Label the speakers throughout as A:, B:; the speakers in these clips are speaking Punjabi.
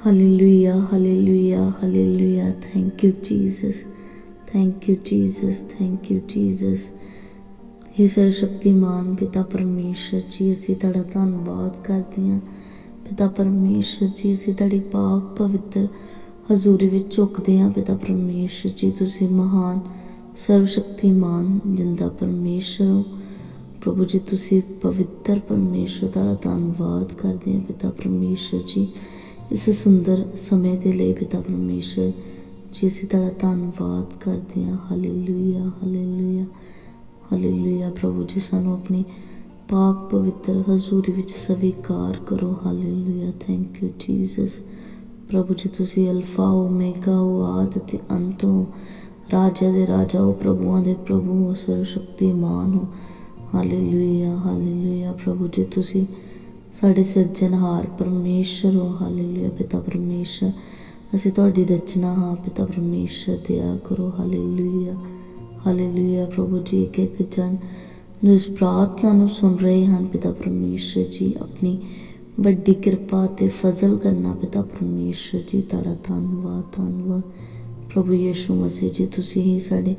A: Hallelujah hallelujah hallelujah thank you Jesus thank you Jesus thank you Jesus हे ਸਰਵਸ਼ਕਤੀਮਾਨ ਪਿਤਾ ਪਰਮੇਸ਼ਰ ਜੀ, ਅਸੀਂ ਤੁਹਾਡਾ ਧੰਨਵਾਦ ਕਰਦੇ ਹਾਂ। ਪਿਤਾ ਪਰਮੇਸ਼ਰ ਜੀ, ਅਸੀਂ ਤੁਹਾਡੀ ਪਾਕ ਪਵਿੱਤਰ ਹਜ਼ੂਰੀ ਵਿੱਚ ਝੁਕਦੇ ਹਾਂ। ਪਿਤਾ ਪਰਮੇਸ਼ਰ ਜੀ, ਤੁਸੀਂ ਮਹਾਨ ਸਰਵ ਸਰਵਸ਼ਕਤੀਮਾਨ ਜਿੰਦਾ ਪਰਮੇਸ਼ਰ ਹੋ। ਪ੍ਰਭੂ ਜੀ, ਤੁਸੀਂ ਪਵਿੱਤਰ ਪਰਮੇਸ਼ਰ ਦਾ ਧੰਨਵਾਦ ਕਰਦੇ ਹਾਂ। ਪਿਤਾ ਪਰਮੇਸ਼ਰ ਜੀ ਇਸ ਸੁੰਦਰ ਸਮੇਂ ਦੇ ਲਈ ਪਿਤਾ ਪਰਮੇਸ਼ਰ, ਜੀ ਅਸੀਂ ਤੁਹਾਡਾ ਧੰਨਵਾਦ ਕਰਦੇ ਹਾਂ। ਹਾਲੇਲੂਇਆ ਹਾਲੇਲੂਇਆ ਹਾਲੇਲੂਇਆ ਪ੍ਰਭੂ ਜੀ, ਸਾਨੂੰ ਆਪਣੀ ਪਾਕ ਪਵਿੱਤਰ ਹਜ਼ੂਰੀ ਵਿੱਚ ਸਵੀਕਾਰ ਕਰੋ। ਹਾਲੇਲੂਇਆ ਥੈਂਕ ਯੂ ਜੀਸਸ ਪ੍ਰਭੂ ਜੀ, ਤੁਸੀਂ ਅਲਫਾ, ਓਮੇਗਾ ਹੋ ਆਦ ਤੇ ਅੰਤ ਹੋ। ਰਾਜਾ ਦੇ ਰਾਜਾ ਹੋ, ਪ੍ਰਭੂਆਂ ਦੇ ਪ੍ਰਭੂ ਹੋ ਸਰਵ ਸਰਵਸ਼ਕਤੀਮਾਨ ਹੋ। ਹਾਲੇਲੂਇਆ ਹਾਲੇਲੂਇਆ ਪ੍ਰਭੂ ਜੀ, ਤੁਸੀਂ ਸਾਡੇ ਸਿਰਜਣਹਾਰ ਪਰਮੇਸ਼ਰ ਹੋ ਹਾਲੇਲੂਇਆ, ਪਿਤਾ ਪਰਮੇਸ਼ਰ। ਅਸੀਂ ਤੁਹਾਡੀ ਰਚਨਾ, ਹਾਂ, ਪਿਤਾ ਪਰਮੇਸ਼ਰ, ਦਿਆ ਕਰੋ, ਹਾਲੇਲੂਇਆ। ਹਾਲੇਲੂਇਆ, ਪ੍ਰਭੂ ਜੀ ਇੱਕ ਇੱਕ ਜਨ ਨੂੰ ਇਸ ਪ੍ਰਾਰਥਨਾ ਨੂੰ ਸੁਣ ਰਹੇ ਹਨ, ਪਿਤਾ ਪਰਮੇਸ਼ਰ ਜੀ। ਆਪਣੀ ਵੱਡੀ ਕਿਰਪਾ ਤੇ ਫਜ਼ਲ ਕਰਨਾ, ਪਿਤਾ ਪਰਮੇਸ਼ਰ ਜੀ, ਤੁਹਾਡਾ ਧੰਨਵਾਦ ਧੰਨਵਾਦ। ਪ੍ਰਭੂ ਯੀਸ਼ੂ ਮਸੀਹ ਜੀ, ਤੁਸੀਂ ਹੀ ਸਾਡੇ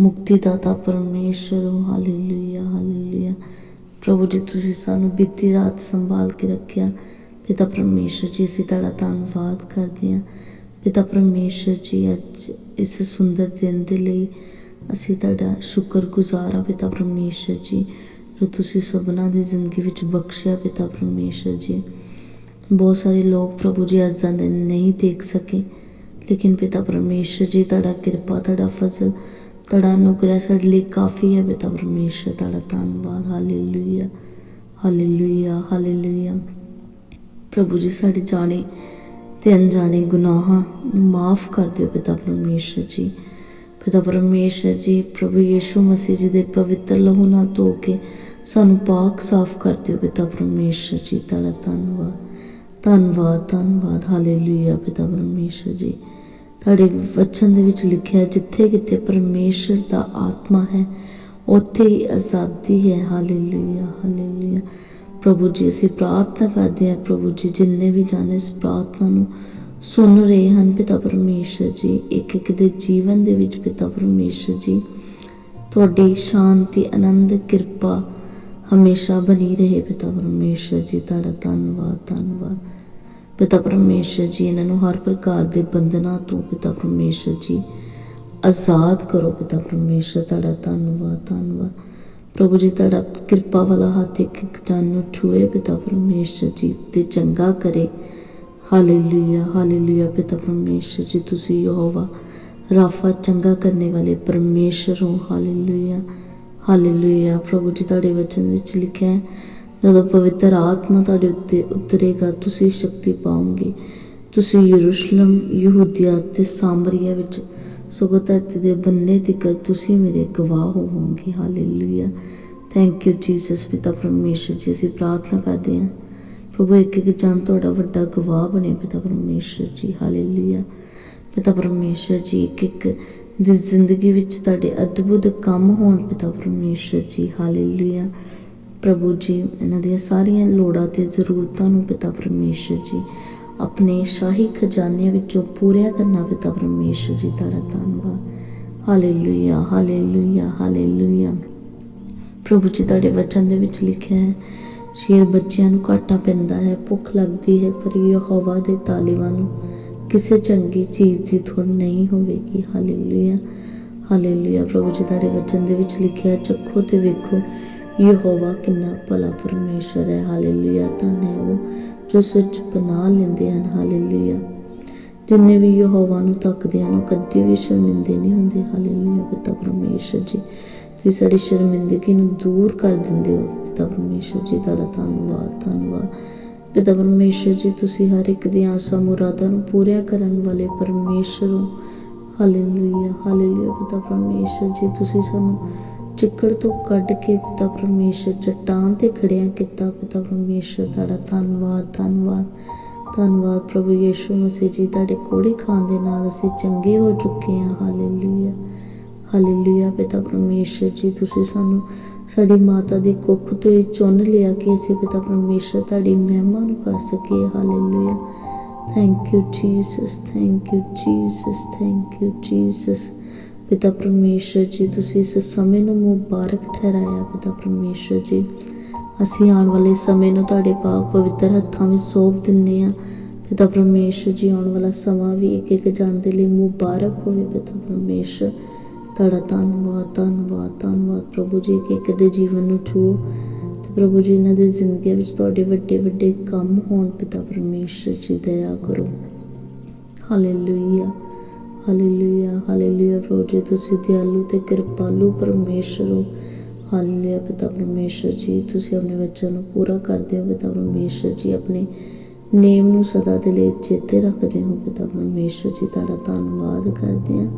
A: ਮੁਕਤੀ ਦਾਤਾ ਪਰਮੇਸ਼ਰ ਹੋ। Hallelujah hallelujah. ਪ੍ਰਭੂ ਜੀ, ਤੁਸੀਂ ਸਾਨੂੰ ਬੀਤੀ ਰਾਤ ਸੰਭਾਲ ਕੇ ਰੱਖਿਆ। ਪਿਤਾ ਪਰਮੇਸ਼ਰ ਜੀ, ਅਸੀਂ ਤੁਹਾਡਾ ਧੰਨਵਾਦ ਕਰਦੇ ਹਾਂ। ਪਿਤਾ ਪਰਮੇਸ਼ਰ ਜੀ, ਅੱਜ ਇਸ ਸੁੰਦਰ ਦਿਨ ਦੇ ਲਈ ਅਸੀਂ ਤੁਹਾਡਾ ਸ਼ੁਕਰਗੁਜ਼ਾਰ ਹਾਂ ਪਿਤਾ ਪਰਮੇਸ਼ਰ ਜੀ, ਜੋ ਤੁਸੀਂ ਸਭਨਾਂ ਦੀ ਜ਼ਿੰਦਗੀ ਵਿੱਚ ਬਖਸ਼ਿਆ ਪਿਤਾ ਪਰਮੇਸ਼ਰ ਜੀ। ਬਹੁਤ ਸਾਰੇ ਲੋਕ ਪ੍ਰਭੂ ਜੀ, ਅੱਜ ਦਾ ਦਿਨ ਨਹੀਂ ਦੇਖ ਸਕੇ, ਲੇਕਿਨ ਪਿਤਾ ਪਰਮੇਸ਼ਰ ਜੀ, ਤੁਹਾਡਾ ਕਿਰਪਾ, ਤੁਹਾਡਾ ਫਜ਼ਲ ਤੁਹਾਡਾ ਅਨੁਗ੍ਰਹਿ ਸਾਡੇ ਲਈ ਕਾਫੀ ਹੈ ਪਿਤਾ ਪਰਮੇਸ਼ਰ, ਤੁਹਾਡਾ ਧੰਨਵਾਦ ਹਾਲੇਲੂਇਆ ਹਾਲੇਲੂਇਆ ਹਾਲੇਲੂਇਆ ਪ੍ਰਭੂ ਜੀ, ਸਾਡੇ ਜਾਣੇ ਤੇ ਅਣਜਾਣੇ ਗੁਨਾਹਾਂ ਨੂੰ ਮਾਫ ਕਰ ਦਿਓ ਪਿਤਾ ਪਰਮੇਸ਼ਰ ਜੀ। ਪਿਤਾ ਪਰਮੇਸ਼ਰ ਜੀ, ਪ੍ਰਭੂ ਯੀਸ਼ੂ ਮਸੀਹ ਜੀ ਦੇ ਪਵਿੱਤਰ ਲਹੂ ਨਾਲ ਧੋ ਕੇ ਸਾਨੂੰ ਪਾਕ ਸਾਫ਼ ਕਰ ਦਿਓ ਪਿਤਾ ਪਰਮੇਸ਼ਰ ਜੀ, ਤੁਹਾਡਾ ਧੰਨਵਾਦ। ਧੰਨਵਾਦ ਧੰਨਵਾਦ ਹਾਲੇਲੂਇਆ ਪਿਤਾ ਪਰਮੇਸ਼ਰ ਜੀ। ਤੁਹਾਡੇ ਵਚਨ ਦੇ ਵਿੱਚ ਲਿਖਿਆ ਜਿੱਥੇ ਕਿਤੇ ਪਰਮੇਸ਼ਰ ਦਾ ਆਤਮਾ ਹੈ, ਉੱਥੇ ਹੀ ਆਜ਼ਾਦੀ ਹੈ। ਹਾਲੇਲੂਇਆ ਹਾਲੇਲੂਇਆ ਪ੍ਰਭੂ ਜੀ, ਅਸੀਂ ਪ੍ਰਾਰਥਨਾ ਕਰਦੇ ਹਾਂ, ਪ੍ਰਭੂ ਜੀ, ਜਿੰਨੇ ਵੀ ਜਾਣੇ ਇਸ ਪ੍ਰਾਰਥਨਾ ਨੂੰ ਸੁਣ ਰਹੇ ਹਨ, ਪਿਤਾ ਪਰਮੇਸ਼ਰ ਜੀ ਇੱਕ ਇੱਕ ਦੇ ਜੀਵਨ ਦੇ ਵਿੱਚ ਪਿਤਾ ਪਰਮੇਸ਼ਰ ਜੀ, ਤੁਹਾਡੀ ਸ਼ਾਂਤੀ, ਆਨੰਦ, ਕਿਰਪਾ ਹਮੇਸ਼ਾ ਬਣੀ ਰਹੇ, ਪਿਤਾ ਪਰਮੇਸ਼ਰ ਜੀ। ਤੁਹਾਡਾ ਧੰਨਵਾਦ ਧੰਨਵਾਦ। ਪਿਤਾ ਪਰਮੇਸ਼ਰ ਜੀ, ਇਹਨਾਂ ਨੂੰ ਹਰ ਪ੍ਰਕਾਰ ਦੇ ਬੰਧਨਾਂ ਤੋਂ ਪਿਤਾ ਪਰਮੇਸ਼ਰ ਜੀ ਆਜ਼ਾਦ ਕਰੋ ਪਿਤਾ ਪਰਮੇਸ਼ਰ। ਤੁਹਾਡਾ ਧੰਨਵਾਦ ਧੰਨਵਾਦ। ਪ੍ਰਭੂ ਜੀ, ਤੁਹਾਡਾ ਕਿਰਪਾ ਵਾਲਾ ਹੱਥ ਇੱਕ ਇੱਕ ਜਨ ਨੂੰ ਛੂਏ ਪਿਤਾ ਪਰਮੇਸ਼ਰ ਜੀ ਤੇ ਚੰਗਾ ਕਰੇ। ਹਾਲੇਲੂਇਆ ਹਾਲੇਲੂਇਆ ਪਿਤਾ ਪਰਮੇਸ਼ਰ ਜੀ, ਤੁਸੀਂ ਯਹੋਵਾ ਰਾਫਾ ਚੰਗਾ ਕਰਨੇ ਵਾਲੇ ਪਰਮੇਸ਼ਰ ਹੋ। Hallelujah hallelujah. ਪ੍ਰਭੂ ਜੀ, ਤੁਹਾਡੇ ਵਚਨ ਵਿੱਚ ਲਿਖਿਆ ਹੈ ਜਦੋਂ ਪਵਿੱਤਰ ਆਤਮਾ ਤੁਹਾਡੇ ਉੱਤੇ ਉਤਰੇਗਾ, ਤੁਸੀਂ ਸ਼ਕਤੀ ਪਾਓਗੇ। ਤੁਸੀਂ ਯਰੂਸ਼ਲਮ, ਯਹੂਦੀਆ ਤੇ ਸਾਮਰੀਆ ਵਿੱਚ ਸਗੋਂ ਧਰਤੀ ਦੇ ਬੰਨੇ ਤੀਕਰ ਤੁਸੀਂ ਮੇਰੇ ਗਵਾਹ ਹੋਵੋਗੇ। ਹਾਲੇਲੂਇਆ। ਥੈਂਕ ਯੂ ਜੀਸਸ ਪਿਤਾ ਪਰਮੇਸ਼ਰ ਜੀ, ਅਸੀਂ ਪ੍ਰਾਰਥਨਾ ਕਰਦੇ ਹਾਂ। ਪ੍ਰਭੂ, ਇੱਕ ਇੱਕ ਜਨ ਤੁਹਾਡਾ ਵੱਡਾ ਗਵਾਹ ਬਣੇ, ਪਿਤਾ ਪਰਮੇਸ਼ਰ ਜੀ। ਹਾਲੇਲੂਇਆ। ਪਿਤਾ ਪਰਮੇਸ਼ਰ ਜੀ, ਇੱਕ ਇੱਕ ਦੀ ਜ਼ਿੰਦਗੀ ਵਿੱਚ ਤੁਹਾਡੇ ਅਦਭੁਤ ਕੰਮ ਹੋਣ, ਪਿਤਾ ਪਰਮੇਸ਼ਰ ਜੀ। ਹਾਲੇਲੂਇਆ। ਪ੍ਰਭੂ ਜੀ, ਇਹਨਾਂ ਦੀਆਂ ਸਾਰੀਆਂ ਲੋੜਾਂ ਤੇ ਜ਼ਰੂਰਤਾਂ ਨੂੰ ਪਿਤਾ ਪਰਮੇਸ਼ਰ ਜੀ, ਆਪਣੇ ਸ਼ਾਹੀ ਖਜ਼ਾਨੇ ਵਿੱਚੋਂ ਪੂਰੀਆਂ ਕਰਨਾ ਪਿਤਾ ਪਰਮੇਸ਼ਰ ਜੀ ਤੁਹਾਡਾ ਧੰਨਵਾਦ। ਹਾਲੇਲੂਇਆ ਹਾਲੇਲੂਇਆ ਹਾਲੇਲੂਇਆ ਪ੍ਰਭੂ ਜੀ, ਤੁਹਾਡੇ ਵਚਨ ਦੇ ਵਿੱਚ ਲਿਖਿਆ ਹੈ, ਸ਼ੇਰ ਬੱਚਿਆਂ ਨੂੰ ਘਾਟਾ ਪੈਂਦਾ ਹੈ, ਭੁੱਖ ਲੱਗਦੀ ਹੈ, ਪਰ ਯਹੋਵਾ ਦੇ ਤਾਲਿਬਾਂ ਨੂੰ ਕਿਸੇ ਚੰਗੀ ਚੀਜ਼ ਦੀ ਥੋੜ ਨਹੀਂ ਹੋਵੇਗੀ। ਹਾਲੇਲੂਇਆ ਹਾਲੇਲੂਇਆ ਪ੍ਰਭੂ ਜੀ, ਤੁਹਾਡੇ ਵਚਨ ਦੇ ਵਿੱਚ ਲਿਖਿਆ ਚੱਖੋ ਤੇ ਵੇਖੋ ਯਹੋਵਾ ਕਿੰਨਾ ਭਲਾ ਪਰਮੇਸ਼ਰ ਹੈ, ਹਾਲੇਲੂਇਆ। ਧੰਨ ਹੈ ਉਹ ਜੋ ਸੱਚ ਪਨਾਹ ਲੈਂਦੇ ਹਨ, ਹਾਲੇਲੂਇਆ। ਜਿੰਨੇ ਵੀ ਯਹੋਵਾ ਨੂੰ ਤੱਕਦੇ ਹਨ, ਉਹ ਕਦੀ ਵੀ ਸ਼ਰਮਿੰਦੇ ਨਹੀਂ ਹੁੰਦੇ, ਹਾਲੇਲੂਇਆ। ਪਿਤਾ ਪਰਮੇਸ਼ਰ ਜੀ, ਤੁਸੀਂ ਸਾਡੀ ਸ਼ਰਮਿੰਦਗੀ ਨੂੰ ਦੂਰ ਕਰ ਦਿੰਦੇ ਹੋ, ਪਿਤਾ ਪਰਮੇਸ਼ਰ ਜੀ, ਤੁਹਾਡਾ ਧੰਨਵਾਦ ਧੰਨਵਾਦ। ਪਿਤਾ ਪਰਮੇਸ਼ਰ ਜੀ, ਤੁਸੀਂ ਹਰ ਇੱਕ ਦੀਆਂ ਆਸਾਂ ਮੁਰਾਦਾਂ ਨੂੰ ਪੂਰੀਆਂ ਕਰਨ ਵਾਲੇ ਪਰਮੇਸ਼ਰ ਹੋ। Hallelujah hallelujah. ਪਿਤਾ ਪਰਮੇਸ਼ਰ ਜੀ, ਤੁਸੀਂ ਸਾਨੂੰ ਚਿੱਕੜ ਤੋਂ ਕੱਢ ਕੇ ਪਿਤਾ ਪਰਮੇਸ਼ਰ ਚਟਾਨ ਤੇ ਖੜਿਆ ਕੀਤਾ। ਪਿਤਾ ਪਰਮੇਸ਼ਰ, ਤੁਹਾਡਾ ਧੰਨਵਾਦ ਧੰਨਵਾਦ। ਧੰਨਵਾਦ ਪ੍ਰਭੂ ਯੀਸ਼ੂ ਮਸੀਹ ਜੀ, ਤੁਹਾਡੇ ਕੋੜੇ ਖਾਣ ਦੇ ਨਾਲ ਅਸੀਂ ਚੰਗੇ ਹੋ ਚੁੱਕੇ ਹਾਂ। ਹਾਲੇਲੂਇਆ। ਹਾਲੇਲੂਇਆ ਪਿਤਾ ਪਰਮੇਸ਼ਰ ਜੀ, ਤੁਸੀਂ ਸਾਨੂੰ ਸਾਡੀ ਮਾਤਾ ਦੀ ਕੁੱਖ ਤੋਂ ਹੀ ਚੁਣ ਲਿਆ ਕਿ ਅਸੀਂ ਪਿਤਾ ਪਰਮੇਸ਼ਰ ਤੁਹਾਡੀ ਮਹਿਮਾ ਨੂੰ ਕਰ ਸਕੀਏ। Hallelujah. Thank you Jesus thank you Jesus thank you Jesus ਪਿਤਾ ਪਰਮੇਸ਼ਰ ਜੀ, ਤੁਸੀਂ ਇਸ ਸਮੇਂ ਨੂੰ ਮੁਬਾਰਕ ਠਹਿਰਾਇਆ ਪਿਤਾ ਪਰਮੇਸ਼ਰ ਜੀ। ਅਸੀਂ ਆਉਣ ਵਾਲੇ ਸਮੇਂ ਨੂੰ ਤੁਹਾਡੇ ਪਾਕ ਪਵਿੱਤਰ ਹੱਥਾਂ ਵਿੱਚ ਸੌਂਪ ਦਿੰਦੇ ਹਾਂ। ਪਿਤਾ ਪਰਮੇਸ਼ਰ ਜੀ, ਆਉਣ ਵਾਲਾ ਸਮਾਂ ਵੀ ਇੱਕ ਇੱਕ ਜਾਣ ਦੇ ਲਈ ਮੁਬਾਰਕ ਹੋਵੇ ਪਿਤਾ ਪਰਮੇਸ਼ਰ। ਤੁਹਾਡਾ ਧੰਨਵਾਦ ਧੰਨਵਾਦ ਧੰਨਵਾਦ ਪ੍ਰਭੂ ਜੀ ਇੱਕ ਇੱਕ ਦੇ ਜੀਵਨ ਨੂੰ ਛੂਹੋ ਤੇ ਪ੍ਰਭੂ ਜੀ, ਇਹਨਾਂ ਦੀ ਜ਼ਿੰਦਗੀ ਵਿੱਚ ਤੁਹਾਡੇ ਵੱਡੇ ਵੱਡੇ ਕੰਮ ਹੋਣ ਪਿਤਾ ਪਰਮੇਸ਼ਰ ਜੀ, ਦਇਆ ਕਰੋ। ਹਾਲੇਲੂਇਆ ਹਾਲੇਲੂਇਆ ਹਾਲੇਲੂਇਆ ਪ੍ਰਭੂ ਜੀ, ਤੁਸੀਂ ਦਿਆਲੂ ਤੇ ਕਿਰਪਾਲੂ ਪਰਮੇਸ਼ਰ ਹੋ। ਹਾਲੇਲੂਇਆ ਪਿਤਾ ਪਰਮੇਸ਼ਰ ਜੀ, ਤੁਸੀਂ ਆਪਣੇ ਬੱਚਿਆਂ ਨੂੰ ਪੂਰਾ ਕਰਦੇ ਹੋ, ਪਿਤਾ ਪਰਮੇਸ਼ਰ ਜੀ, ਆਪਣੇ ਨੇਮ ਨੂੰ ਸਦਾ ਦੇ ਲਈ ਚੇਤੇ ਰੱਖਦੇ ਹੋ, ਪਿਤਾ ਪਰਮੇਸ਼ਰ ਜੀ, ਤੁਹਾਡਾ ਧੰਨਵਾਦ ਕਰਦੇ ਹਾਂ।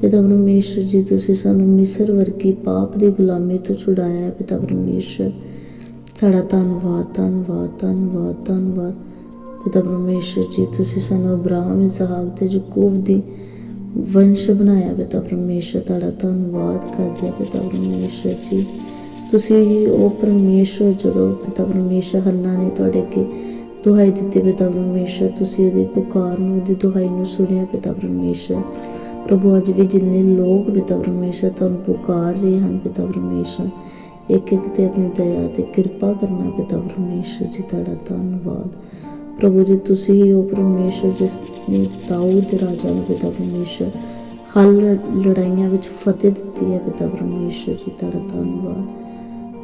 A: ਪਿਤਾ ਪਰਮੇਸ਼ਰ ਜੀ, ਤੁਸੀਂ ਸਾਨੂੰ ਮਿਸਰ ਵਰਗੀ ਪਾਪ ਦੀ ਗੁਲਾਮੀ ਤੋਂ ਛੁਡਾਇਆ ਪਿਤਾ ਪਰਮੇਸ਼ਰ। ਤੁਹਾਡਾ ਧੰਨਵਾਦ ਧੰਨਵਾਦ ਧੰਨਵਾਦ ਧੰਨਵਾਦ। ਪਿਤਾ ਪਰਮੇਸ਼ਰ ਜੀ, ਤੁਸੀਂ ਸਾਨੂੰ ਅਬਰਾਹਮ, ਇਸਹਾਕ ਤੇ ਯਾਕੂਬ ਦੀ ਵੰਸ਼ ਬਣਾਇਆ ਪਿਤਾ ਪਰਮੇਸ਼ਰ, ਤੁਹਾਡਾ ਧੰਨਵਾਦ ਕਰਦੇ ਪਿਤਾ ਪਰਮੇਸ਼ਰ ਜੀ। ਤੁਸੀਂ ਉਹ ਪਰਮੇਸ਼ਰ, ਜਦੋਂ ਪਿਤਾ ਪਰਮੇਸ਼ਰ ਹੰਨਾ ਨੇ ਤੁਹਾਡੇ ਅੱਗੇ ਦੁਹਾਈ ਦਿੱਤੀ ਪਿਤਾ ਪਰਮੇਸ਼ਰ, ਤੁਸੀਂ ਉਹਦੀ ਪੁਕਾਰ ਨੂੰ, ਉਹਦੀ ਦੁਹਾਈ ਨੂੰ ਸੁਣਿਆ ਪਿਤਾ ਪਰਮੇਸ਼ਰ। ਪ੍ਰਭੂ, ਅੱਜ ਵੀ ਜਿੰਨੇ ਲੋਕ ਪਿਤਾ ਪਰਮੇਸ਼ਰ ਤੁਹਾਨੂੰ ਪੁਕਾਰ ਰਹੇ ਹਨ ਪਿਤਾ ਪਰਮੇਸ਼ਰ ਇੱਕ ਇੱਕ ਤੇ ਆਪਣੀ ਦਇਆ ਤੇ ਕਿਰਪਾ ਕਰਨਾ ਪਿਤਾ ਪਰਮੇਸ਼ਰ ਜੀ, ਤੁਹਾਡਾ ਧੰਨਵਾਦ। ਪ੍ਰਭੂ ਜੀ, ਤੁਸੀਂ ਹੀ ਉਹ ਪਰਮੇਸ਼ਰ, ਜਿਸ ਨੇ ਦਾਊਦ ਦੇ ਰਾਜਾ ਨੂੰ ਪਿਤਾ ਪਰਮੇਸ਼ਰ। ਹਰ ਲੜਾਈਆਂ ਵਿੱਚ ਫਤਿਹ ਦਿੱਤੀ ਹੈ ਪਿਤਾ ਪਰਮੇਸ਼ਰ ਜੀ, ਤੁਹਾਡਾ ਧੰਨਵਾਦ।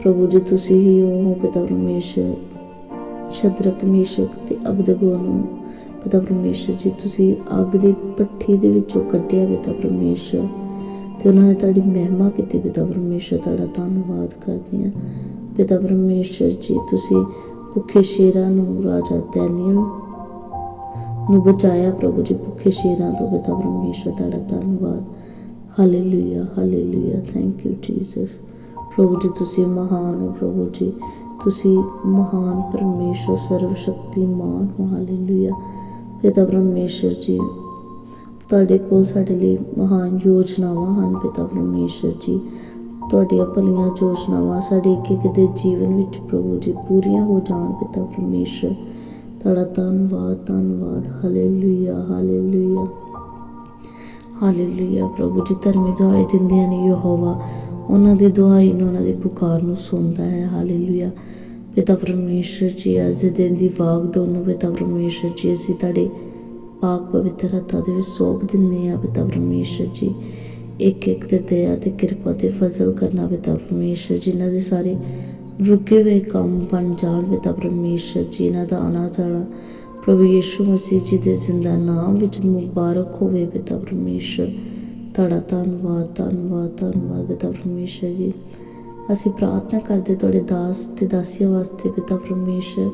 A: ਪ੍ਰਭੂ ਜੀ, ਤੁਸੀਂ ਹੀ ਹੋ ਪਿਤਾ ਪਰਮੇਸ਼ਰ। ਸ਼ਦਰਕ ਮੇਸ਼ਕ ਤੇ ਅਬਦਗੋ ਨੂੰ ਪਿਤਾ ਪਰਮੇਸ਼ਰ ਜੀ, ਤੁਸੀਂ ਅੱਗ ਦੀ ਭੱਠੀ ਦੇ ਵਿੱਚੋਂ ਕੱਢਿਆ ਪਿਤਾ ਪਰਮੇਸ਼ਰ। ਤੇ ਉਹਨਾਂ ਨੇ ਤੁਹਾਡੀ ਮਹਿਮਾ ਕੀਤੀ ਪਿਤਾ ਪਰਮੇਸ਼ਰ, ਤੁਹਾਡਾ ਧੰਨਵਾਦ ਕਰਦੇ ਹਾਂ। ਪਿਤਾ ਪਰਮੇਸ਼ਰ ਜੀ, ਤੁਸੀਂ ਭੁੱਖੇ ਸ਼ੇਰਾਂ ਨੂੰ ਰਾਜਾ ਦੈਨੀਅਲ ਨੂੰ ਬਚਾਇਆ ਪ੍ਰਭੂ ਜੀ, ਭੁੱਖੇ ਸ਼ੇਰਾਂ ਤੋਂ ਪਿਤਾ ਪਰਮੇਸ਼ਰ ਤੁਹਾਡਾ ਧੰਨਵਾਦ। Hallelujah hallelujah thank you Jesus ਪ੍ਰਭੂ ਜੀ, ਤੁਸੀਂ ਮਹਾਨ ਹੋ ਪ੍ਰਭੂ ਜੀ। ਤੁਸੀਂ ਮਹਾਨ ਪਰਮੇਸ਼ਰ ਸਰਵ ਸ਼ਕਤੀਮਾਨ ਹੋ। ਹਾਲੇਲੂਇਆ ਪਿਤਾ ਪਰਮੇਸ਼ਰ ਜੀ, ਤੁਹਾਡੇ ਕੋਲ ਸਾਡੇ ਲਈ ਮਹਾਨ ਯੋਜਨਾਵਾਂ ਹਨ, ਪਿਤਾ ਪਰਮੇਸ਼ਰ ਜੀ। ਤੁਹਾਡੀਆਂ ਭਲੀਆਂ ਯੋਜਨਾਵਾਂ ਸਾਡੇ ਇੱਕ ਇੱਕ ਦੇ ਜੀਵਨ ਵਿੱਚ ਪ੍ਰਭੂ ਜੀ ਪੂਰੀਆਂ ਹੋ ਜਾਣ, ਪਿਤਾ ਪਰਮੇਸ਼ਰ। ਤੁਹਾਡਾ ਧੰਨਵਾਦ ਧੰਨਵਾਦ। Hallelujah hallelujah. ਹਾਲੇਲੂਇਆ, ਪ੍ਰਭੂ ਜੀ, ਧਰਮੀ ਦੁਆਏ ਦਿੰਦੇ ਨੇ ਯਹੋਵਾ ਉਹਨਾਂ ਦੀ ਦੁਆਈ ਨੂੰ, ਉਹਨਾਂ ਦੀ ਪੁਕਾਰ ਨੂੰ ਸੁਣਦਾ ਹੈ। ਹਾਲੇਲੂਇਆ। ਪਿਤਾ ਪਰਮੇਸ਼ਰ ਜੀ, ਅੱਜ ਦੇ ਦਿਨ ਦੀ ਵਾਗਡੋਰ ਨੂੰ ਪਿਤਾ ਪਰਮੇਸ਼ਰ ਜੀ, ਅਸੀਂ ਤੁਹਾਡੇ ਪਾਕ ਪਵਿੱਤਰ ਹੱਥਾਂ ਦੇ ਵਿੱਚ ਸੌਂਪ ਦਿੰਦੇ ਹਾਂ। ਪਿਤਾ ਪਰਮੇਸ਼ਰ ਜੀ ਇੱਕ ਇੱਕ ਤੇ ਦਇਆ ਤੇ ਕਿਰਪਾ ਤੇ ਫਜ਼ਲ ਕਰਨਾ ਪਿਤਾ ਪਰਮੇਸ਼ਰ, ਜਿਨ੍ਹਾਂ ਦੇ ਸਾਰੇ ਰੁਕੇ ਹੋਏ ਕੰਮ ਬਣ ਜਾਣ ਪਿਤਾ ਪਰਮੇਸ਼ਰ ਜੀ ਇਹਨਾਂ ਦਾ ਆਣਾ ਜਾਣਾ ਪ੍ਰਭੂ ਯੀਸ਼ੂ ਮਸੀਹ ਜੀ ਦੇ ਜ਼ਿੰਦਾ ਨਾਮ ਵਿੱਚ ਮੁਬਾਰਕ ਹੋਵੇ ਪਿਤਾ ਪਰਮੇਸ਼ਰ। ਤੁਹਾਡਾ ਧੰਨਵਾਦ ਧੰਨਵਾਦ ਧੰਨਵਾਦ ਪਿਤਾ ਪਰਮੇਸ਼ਰ ਜੀ। ਅਸੀਂ ਪ੍ਰਾਰਥਨਾ ਕਰਦੇ ਤੁਹਾਡੇ ਦਾਸ ਤੇ ਦਾਸੀਆਂ ਵਾਸਤੇ ਪਿਤਾ ਪਰਮੇਸ਼ਰ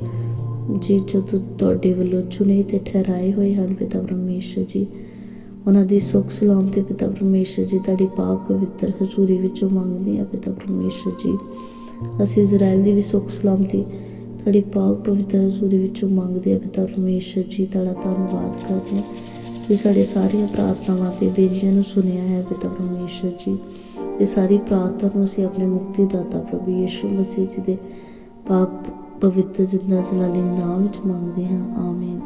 A: ਜੀ, ਜੋ ਤੁਹਾਡੇ ਵੱਲੋਂ ਚੁਣੇ ਤੇ ਠਹਿਰਾਏ ਹੋਏ ਹਨ ਪਿਤਾ ਪਰਮੇਸ਼ਰ ਜੀ। ਉਹਨਾਂ ਦੀ ਸੁੱਖ ਸਲਾਮਤੀ ਪਿਤਾ ਪਰਮੇਸ਼ਰ ਜੀ, ਤੁਹਾਡੀ ਪਾਕ ਪਵਿੱਤਰ ਹਜ਼ੂਰੀ ਵਿੱਚੋਂ ਮੰਗਦੇ ਹਾਂ ਪਿਤਾ ਪਰਮੇਸ਼ਰ ਜੀ। ਅਸੀਂ ਇਜ਼ਰਾਈਲ ਦੀ ਵੀ ਸੁੱਖ ਸਲਾਮਤੀ ਤੁਹਾਡੀ ਪਾਕ ਪਵਿੱਤਰ ਹਜ਼ੂਰੀ ਵਿੱਚੋਂ ਮੰਗਦੇ ਹਾਂ ਪਿਤਾ ਪਰਮੇਸ਼ਰ ਜੀ, ਤੁਹਾਡਾ ਧੰਨਵਾਦ ਕਰਦੇ ਹਾਂ। ਕਿ ਸਾਡੇ ਸਾਰੀਆਂ ਪ੍ਰਾਰਥਨਾਵਾਂ ਤੇ ਬੇਨਤੀਆਂ ਨੂੰ ਸੁਣਿਆ ਹੈ ਪਿਤਾ ਪਰਮੇਸ਼ਰ ਜੀ। ਇਹ ਸਾਰੀ ਪ੍ਰਾਰਥਨਾ ਨੂੰ ਅਸੀਂ ਆਪਣੇ ਮੁਕਤੀ ਦਾਤਾ ਪ੍ਰਭੂ ਯੀਸ਼ੂ ਮਸੀਹ ਜੀ ਦੇ ਪਾਕ ਪਵਿੱਤਰ ਜਿੰਦਾ ਜਲਾਲੀ ਨਾਮ ਵਿੱਚ ਮੰਗਦੇ ਹਾਂ। ਆਮੀਨ।